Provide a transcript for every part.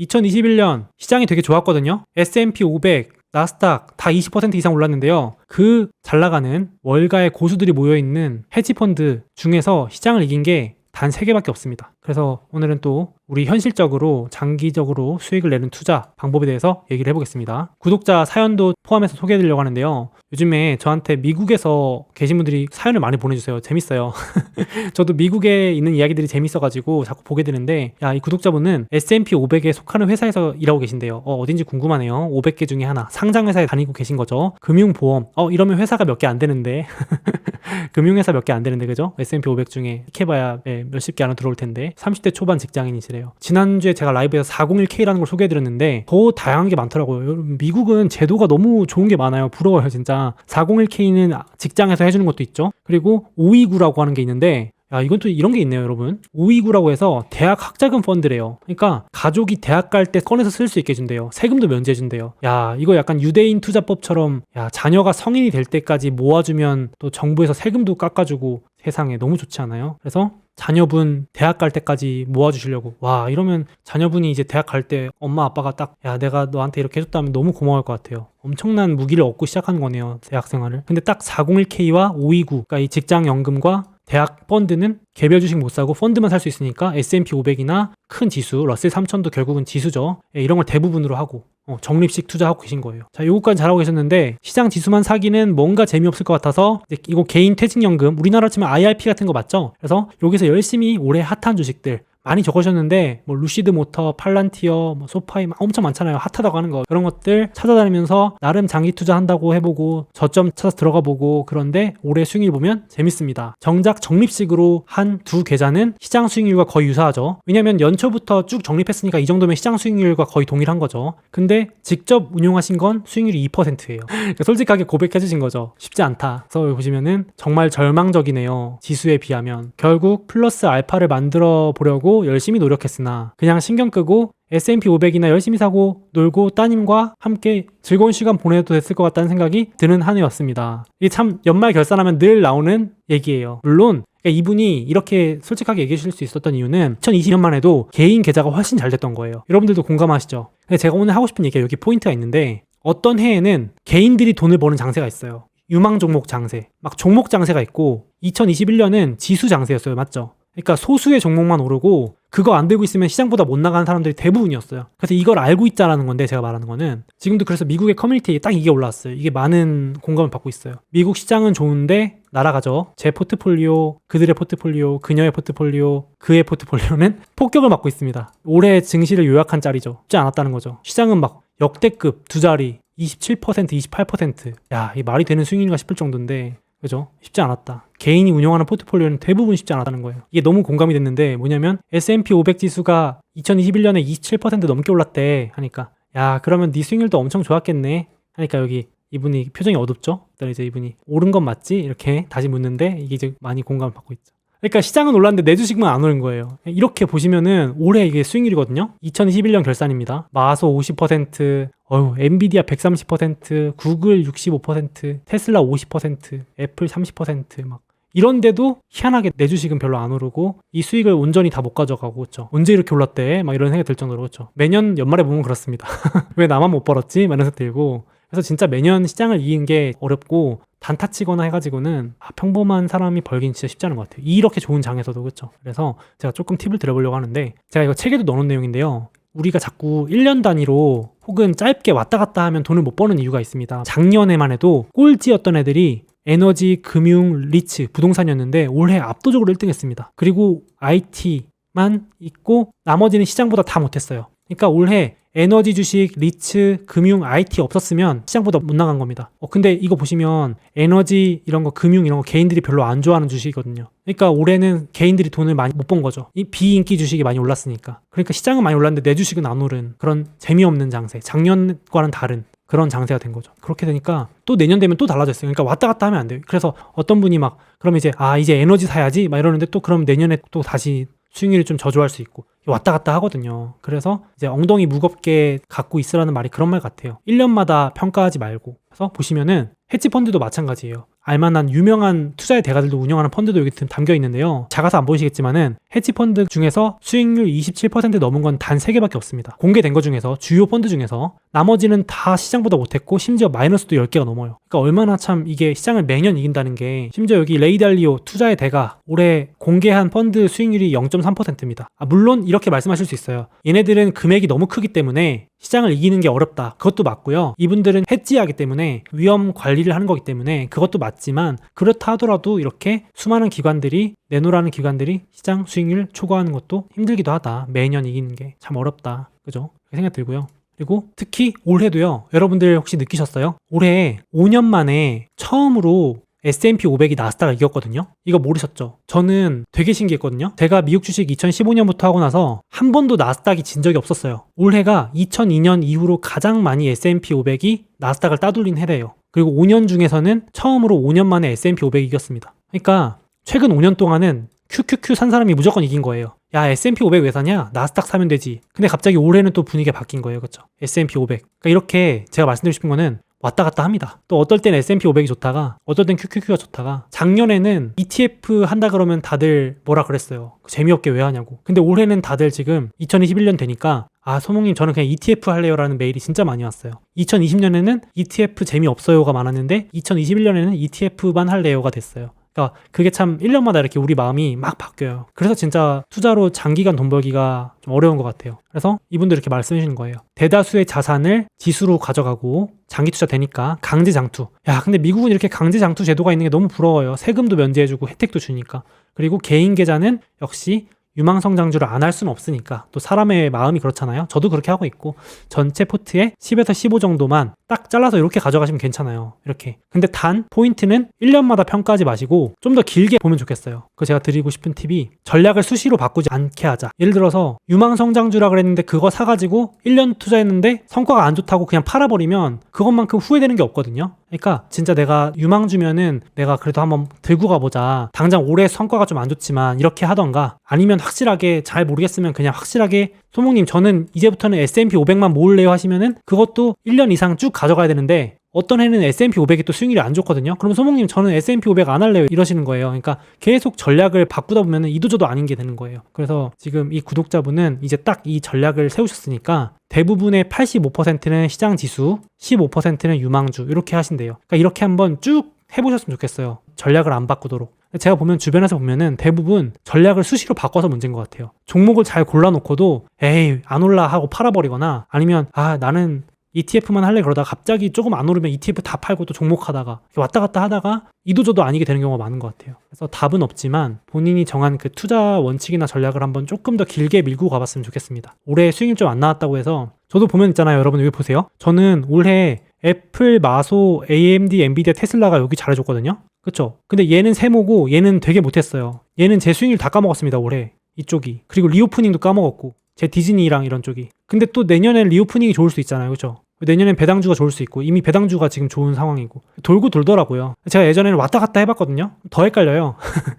2021년 시장이 되게 좋았거든요. S&P 500, 나스닥 다 20% 이상 올랐는데요. 그 잘 나가는 월가의 고수들이 모여 있는 헤지 펀드 중에서 시장을 이긴 게 단 3개밖에 없습니다. 그래서 오늘은 또 우리 현실적으로 장기적으로 수익을 내는 투자 방법에 대해서 얘기를 해보겠습니다. 구독자 사연도 포함해서 소개해드리려고 하는데요. 요즘에 저한테 미국에서 계신 분들이 사연을 많이 보내주세요. 재밌어요. 저도 미국에 있는 이야기들이 재밌어가지고 자꾸 보게 되는데 야 이 구독자분은 S&P 500에 속하는 회사에서 일하고 계신데요. 어, 어딘지 궁금하네요. 500개 중에 하나 상장 회사에 다니고 계신 거죠. 금융보험. 어 이러면 회사가 몇 개 안 되는데 금융회사 몇 개 안 되는데 그죠? S&P 500 중에 해봐야 예, 몇십 개 안에 들어올 텐데 30대 초반 직장인이시래요. 지난주에 제가 라이브에서 401K라는 걸 소개해드렸는데 더 다양한 게 많더라고요. 여러분, 미국은 제도가 너무 좋은 게 많아요. 부러워요 진짜. 401K는 직장에서 해주는 것도 있죠. 그리고 529라고 하는 게 있는데 야, 이건 또 이런 게 있네요, 여러분. 529라고 해서 대학 학자금 펀드래요. 그러니까 가족이 대학 갈 때 꺼내서 쓸 수 있게 해준대요. 세금도 면제해준대요. 야, 이거 약간 유대인 투자법처럼 야, 자녀가 성인이 될 때까지 모아주면 또 정부에서 세금도 깎아주고 세상에 너무 좋지 않아요? 그래서 자녀분 대학 갈 때까지 모아주시려고. 와 이러면 자녀분이 이제 대학 갈 때 엄마 아빠가 딱 야 내가 너한테 이렇게 해줬다면 너무 고마울 것 같아요. 엄청난 무기를 얻고 시작하는 거네요 대학 생활을. 근데 딱 401k와 529 그러니까 이 직장 연금과 대학 펀드는 개별 주식 못 사고 펀드만 살 수 있으니까 S&P 500이나 큰 지수, 러셀 3000도 결국은 지수죠. 예, 이런 걸 대부분으로 하고 어, 적립식 투자하고 계신 거예요. 자, 요거까지 잘하고 계셨는데 시장 지수만 사기는 뭔가 재미없을 것 같아서 이거 개인 퇴직연금 우리나라 치면 IRP 같은 거 맞죠? 그래서 여기서 열심히 올해 핫한 주식들 많이 적으셨는데 뭐 루시드 모터, 팔란티어, 뭐 소파이 막 엄청 많잖아요. 핫하다고 하는 거 그런 것들 찾아다니면서 나름 장기 투자한다고 해보고 저점 찾아서 들어가 보고 그런데 올해 수익률 보면 재밌습니다. 정작 적립식으로 한 두 계좌는 시장 수익률과 거의 유사하죠. 왜냐면 연초부터 쭉 적립했으니까 이 정도면 시장 수익률과 거의 동일한 거죠. 근데 직접 운용하신 건 수익률이 2%예요. 솔직하게 고백해 주신 거죠. 쉽지 않다. 그래서 여기 보시면은 정말 절망적이네요. 지수에 비하면 결국 플러스 알파를 만들어 보려고 열심히 노력했으나 그냥 신경 끄고 S&P 500이나 열심히 사고 놀고 따님과 함께 즐거운 시간 보내도 됐을 것 같다는 생각이 드는 한 해였습니다. 이게 참 연말 결산하면 늘 나오는 얘기예요. 물론 그러니까 이분이 이렇게 솔직하게 얘기해 주실 수 있었던 이유는 2020년만 해도 개인 계좌가 훨씬 잘 됐던 거예요. 여러분들도 공감하시죠? 제가 오늘 하고 싶은 얘기가 여기 포인트가 있는데 어떤 해에는 개인들이 돈을 버는 장세가 있어요. 유망 종목 장세. 막 종목 장세가 있고 2021년은 지수 장세였어요. 맞죠? 그러니까 소수의 종목만 오르고 그거 안 들고 있으면 시장보다 못 나가는 사람들이 대부분이었어요. 그래서 이걸 알고 있자라는 건데 제가 말하는 거는 지금도 그래서 미국의 커뮤니티에 딱 이게 올라왔어요. 이게 많은 공감을 받고 있어요. 미국 시장은 좋은데 날아가죠. 제 포트폴리오, 그들의 포트폴리오, 그녀의 포트폴리오, 그의 포트폴리오는 폭격을 맞고 있습니다. 올해 증시를 요약한 짤이죠. 쉽지 않았다는 거죠. 시장은 막 역대급 두 자리 27%, 28%. 야, 이 말이 되는 수익인가 싶을 정도인데 그죠? 쉽지 않았다. 개인이 운영하는 포트폴리오는 대부분 쉽지 않았다는 거예요. 이게 너무 공감이 됐는데 뭐냐면 S&P 500 지수가 2021년에 27% 넘게 올랐대 하니까 야 그러면 네 수익률도 엄청 좋았겠네 하니까 여기 이분이 표정이 어둡죠? 그다음에 이제 이분이 오른 건 맞지? 이렇게 다시 묻는데 이게 이제 많이 공감을 받고 있죠. 그러니까 시장은 올랐는데 내 주식만 안 오른 거예요. 이렇게 보시면은 올해 이게 수익률이거든요. 2021년 결산입니다. 마소 50%, 어휴, 엔비디아 130%, 구글 65%, 테슬라 50%, 애플 30%막 이런데도 희한하게 내 주식은 별로 안 오르고 이 수익을 온전히 다 못 가져가고 그렇죠. 언제 이렇게 올랐대? 막 이런 생각이 들 정도로 그렇죠. 매년 연말에 보면 그렇습니다. 왜 나만 못 벌었지? 막 이런 생각 들고 그래서 진짜 매년 시장을 이긴 게 어렵고 단타 치거나 해가지고는 아, 평범한 사람이 벌긴 진짜 쉽지 않은 것 같아요. 이렇게 좋은 장에서도 그렇죠. 그래서 제가 조금 팁을 드려보려고 하는데 제가 이거 책에도 넣어놓은 내용인데요. 우리가 자꾸 1년 단위로 혹은 짧게 왔다 갔다 하면 돈을 못 버는 이유가 있습니다. 작년에만 해도 꼴찌였던 애들이 에너지, 금융, 리츠, 부동산이었는데 올해 압도적으로 1등 했습니다. 그리고 IT만 있고 나머지는 시장보다 다 못했어요. 그러니까 올해 에너지 주식, 리츠, 금융, IT 없었으면 시장보다 못 나간 겁니다. 어, 근데 이거 보시면 에너지 이런 거, 금융 이런 거 개인들이 별로 안 좋아하는 주식이거든요. 그러니까 올해는 개인들이 돈을 많이 못 번 거죠. 이 비인기 주식이 많이 올랐으니까. 그러니까 시장은 많이 올랐는데 내 주식은 안 오른 그런 재미없는 장세. 작년과는 다른 그런 장세가 된 거죠. 그렇게 되니까 또 내년 되면 또 달라졌어요. 그러니까 왔다 갔다 하면 안 돼요. 그래서 어떤 분이 막 그러면 이제 아 이제 에너지 사야지 막 이러는데 또 그럼 내년에 또 다시 수익률이 좀 저조할 수 있고 왔다 갔다 하거든요. 그래서 이제 엉덩이 무겁게 갖고 있으라는 말이 그런 말 같아요. 1년마다 평가하지 말고 그래서 보시면은 헤지 펀드도 마찬가지예요. 알만한 유명한 투자의 대가들도 운영하는 펀드도 여기 담겨 있는데요. 작아서 안 보이시겠지만은 헤지 펀드 중에서 수익률 27% 넘은 건 단 3개밖에 없습니다. 공개된 것 중에서 주요 펀드 중에서 나머지는 다 시장보다 못했고 심지어 마이너스도 10개가 넘어요. 그러니까 얼마나 참 이게 시장을 매년 이긴다는 게 심지어 여기 레이달리오 투자의 대가 올해 공개한 펀드 수익률이 0.3%입니다. 아, 물론 이렇게 말씀하실 수 있어요. 얘네들은 금액이 너무 크기 때문에 시장을 이기는 게 어렵다. 그것도 맞고요. 이분들은 해지하기 때문에 위험 관리를 하는 거기 때문에 그것도 맞지만 그렇다 하더라도 이렇게 수많은 기관들이 내놓으라는 기관들이 시장 수익률 초과하는 것도 힘들기도 하다. 매년 이기는 게 참 어렵다. 그죠? 생각 들고요. 그리고 특히 올해도요. 여러분들 혹시 느끼셨어요? 올해 5년 만에 처음으로 S&P 500이 나스닥을 이겼거든요. 이거 모르셨죠? 저는 되게 신기했거든요. 제가 미국 주식 2015년부터 하고 나서 한 번도 나스닥이 진 적이 없었어요. 올해가 2002년 이후로 가장 많이 S&P 500이 나스닥을 따돌린 해래요. 그리고 5년 중에서는 처음으로 5년 만에 S&P 500이 이겼습니다. 그러니까 최근 5년 동안은 QQQ 산 사람이 무조건 이긴 거예요. 야 S&P 500 왜 사냐? 나스닥 사면 되지. 근데 갑자기 올해는 또 분위기가 바뀐 거예요. 그렇죠? S&P 500. 그러니까 이렇게 제가 말씀드리고 싶은 거는 왔다 갔다 합니다. 또 어떨 땐 S&P 500이 좋다가 어떨 땐 QQQ가 좋다가 작년에는 ETF 한다 그러면 다들 뭐라 그랬어요. 재미없게 왜 하냐고. 근데 올해는 다들 지금 2021년 되니까 아 소몽님 저는 그냥 ETF 할래요라는 메일이 진짜 많이 왔어요. 2020년에는 ETF 재미없어요가 많았는데 2021년에는 ETF만 할래요가 됐어요. 그러니까 그게 참 1년마다 이렇게 우리 마음이 막 바뀌어요. 그래서 진짜 투자로 장기간 돈 벌기가 좀 어려운 것 같아요. 그래서 이분들 이렇게 말씀해 주시는 거예요. 대다수의 자산을 지수로 가져가고 장기 투자 되니까 강제 장투. 야, 근데 미국은 이렇게 강제 장투 제도가 있는 게 너무 부러워요. 세금도 면제해주고 혜택도 주니까. 그리고 개인 계좌는 역시 유망성장주를 안 할 수는 없으니까 또 사람의 마음이 그렇잖아요. 저도 그렇게 하고 있고 전체 포트에 10에서 15 정도만 딱 잘라서 이렇게 가져가시면 괜찮아요. 이렇게. 근데 단 포인트는 1년마다 평가하지 마시고 좀 더 길게 보면 좋겠어요. 그 제가 드리고 싶은 팁이 전략을 수시로 바꾸지 않게 하자. 예를 들어서 유망 성장주라 그랬는데 그거 사가지고 1년 투자했는데 성과가 안 좋다고 그냥 팔아버리면 그것만큼 후회되는 게 없거든요. 그러니까 진짜 내가 유망주면은 내가 그래도 한번 들고 가보자. 당장 올해 성과가 좀 안 좋지만 이렇게 하던가 아니면 확실하게 잘 모르겠으면 그냥 확실하게 소목님 저는 이제부터는 S&P 500만 모을래요 하시면은 그것도 1년 이상 쭉 가져가야 되는데 어떤 해는 S&P 500이 또 수익률이 안 좋거든요. 그럼 소목님 저는 S&P 500 안 할래요 이러시는 거예요. 그러니까 계속 전략을 바꾸다 보면은 이도저도 아닌 게 되는 거예요. 그래서 지금 이 구독자분은 이제 딱 이 전략을 세우셨으니까 대부분의 85%는 시장 지수, 15%는 유망주 이렇게 하신대요. 그러니까 이렇게 한번 쭉 해보셨으면 좋겠어요. 전략을 안 바꾸도록. 제가 보면 주변에서 보면은 대부분 전략을 수시로 바꿔서 문제인 것 같아요. 종목을 잘 골라놓고도 에이 안 올라 하고 팔아버리거나 아니면 아 나는 ETF만 할래 그러다가 갑자기 조금 안 오르면 ETF 다 팔고 또 종목하다가 왔다 갔다 하다가 이도저도 아니게 되는 경우가 많은 것 같아요. 그래서 답은 없지만 본인이 정한 그 투자 원칙이나 전략을 한번 조금 더 길게 밀고 가봤으면 좋겠습니다. 올해 수익률 좀 안 나왔다고 해서 저도 보면 있잖아요. 여러분 여기 보세요. 저는 올해 애플, 마소, AMD, 엔비디아, 테슬라가 여기 잘해줬거든요. 그쵸? 근데 얘는 세모고 얘는 되게 못했어요. 얘는 제 수익률 다 까먹었습니다. 올해 이쪽이. 그리고 리오프닝도 까먹었고 제 디즈니랑 이런 쪽이. 근데 또 내년엔 리오프닝이 좋을 수 있잖아요. 그죠? 내년엔 배당주가 좋을 수 있고 이미 배당주가 지금 좋은 상황이고 돌고 돌더라고요. 제가 예전에는 왔다 갔다 해봤거든요. 더 헷갈려요.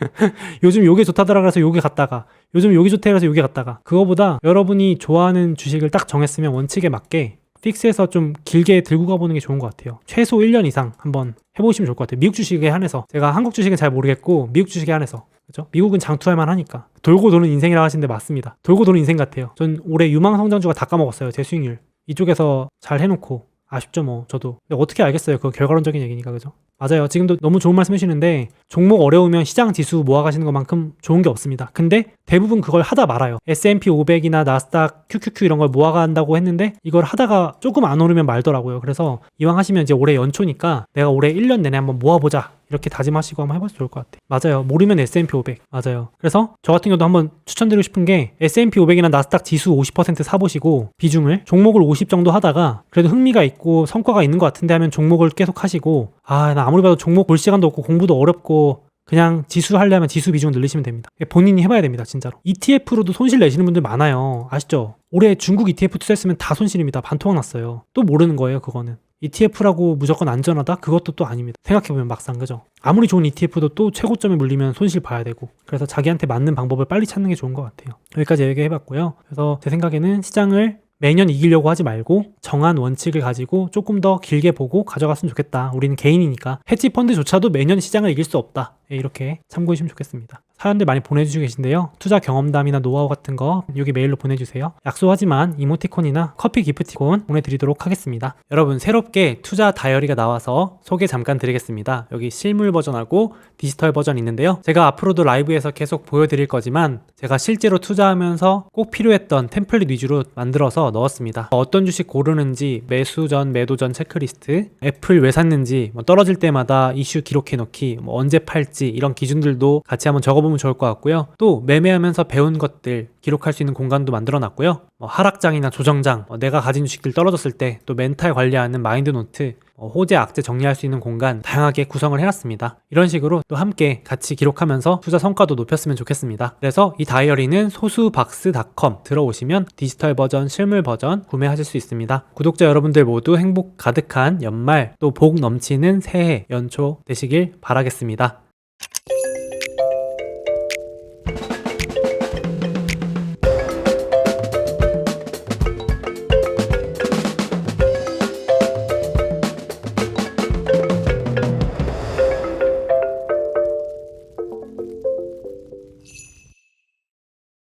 요즘 요게 좋다더라 그래서 요게 갔다가 요즘 요게 좋다 그래서 요게 갔다가 그거보다 여러분이 좋아하는 주식을 딱 정했으면 원칙에 맞게 픽스해서 좀 길게 들고 가보는 게 좋은 것 같아요. 최소 1년 이상 한번 해보시면 좋을 것 같아요. 미국 주식에 한해서 제가 한국 주식은 잘 모르겠고 미국 주식에 한해서 그죠? 미국은 장투할 만 하니까 돌고 도는 인생이라고 하시는데 맞습니다. 돌고 도는 인생 같아요. 전 올해 유망 성장주가 다 까먹었어요. 제 수익률 이쪽에서 잘 해놓고 아쉽죠 뭐 저도 근데 어떻게 알겠어요 그 결과론적인 얘기니까 그죠 맞아요. 지금도 너무 좋은 말씀 해주시는데 종목 어려우면 시장 지수 모아가시는 것만큼 좋은 게 없습니다. 근데 대부분 그걸 하다 말아요. S&P 500이나 나스닥 QQQ 이런 걸 모아간다고 했는데 이걸 하다가 조금 안 오르면 말더라고요. 그래서 이왕 하시면 이제 올해 연초니까 내가 올해 1년 내내 한번 모아보자 이렇게 다짐하시고 한번 해봐도 좋을 것 같아요. 맞아요. 모르면 S&P 500. 맞아요. 그래서 저 같은 경우도 한번 추천드리고 싶은 게 S&P 500이나 나스닥 지수 50% 사보시고 비중을 종목을 50 정도 하다가 그래도 흥미가 있고 성과가 있는 것 같은데 하면 종목을 계속 하시고 아, 나 아무리 봐도 종목 볼 시간도 없고 공부도 어렵고 그냥 지수 하려면 지수 비중 늘리시면 됩니다. 본인이 해봐야 됩니다, 진짜로. ETF로도 손실 내시는 분들 많아요. 아시죠? 올해 중국 ETF 투자했으면 다 손실입니다. 반토막 났어요. 또 모르는 거예요, 그거는. ETF라고 무조건 안전하다? 그것도 또 아닙니다. 생각해보면 막상 그죠? 아무리 좋은 ETF도 또 최고점에 물리면 손실 봐야 되고 그래서 자기한테 맞는 방법을 빨리 찾는 게 좋은 것 같아요. 여기까지 얘기해봤고요. 그래서 제 생각에는 시장을 매년 이기려고 하지 말고 정한 원칙을 가지고 조금 더 길게 보고 가져갔으면 좋겠다. 우리는 개인이니까. 헤지 펀드조차도 매년 시장을 이길 수 없다. 예, 이렇게 참고해 주시면 좋겠습니다. 사연들 많이 보내주시고 계신데요. 투자 경험담이나 노하우 같은 거 여기 메일로 보내주세요. 약소하지만 이모티콘이나 커피 기프티콘 보내드리도록 하겠습니다. 여러분 새롭게 투자 다이어리가 나와서 소개 잠깐 드리겠습니다. 여기 실물 버전하고 디지털 버전 있는데요. 제가 앞으로도 라이브에서 계속 보여드릴 거지만 제가 실제로 투자하면서 꼭 필요했던 템플릿 위주로 만들어서 넣었습니다. 어떤 주식 고르는지 매수 전 매도 전 체크리스트, 애플 왜 샀는지 뭐 떨어질 때마다 이슈 기록해 놓기, 뭐 언제 팔지 이런 기준들도 같이 한번 적어보면 좋을 것 같고요. 또 매매하면서 배운 것들 기록할 수 있는 공간도 만들어 놨고요. 뭐 하락장이나 조정장, 뭐 내가 가진 주식들 떨어졌을 때 또 멘탈 관리하는 마인드 노트, 뭐 호재 악재 정리할 수 있는 공간 다양하게 구성을 해놨습니다. 이런 식으로 또 함께 같이 기록하면서 투자 성과도 높였으면 좋겠습니다. 그래서 이 다이어리는 소수박스닷컴 들어오시면 디지털 버전, 실물 버전 구매하실 수 있습니다. 구독자 여러분들 모두 행복 가득한 연말 또 복 넘치는 새해 연초 되시길 바라겠습니다.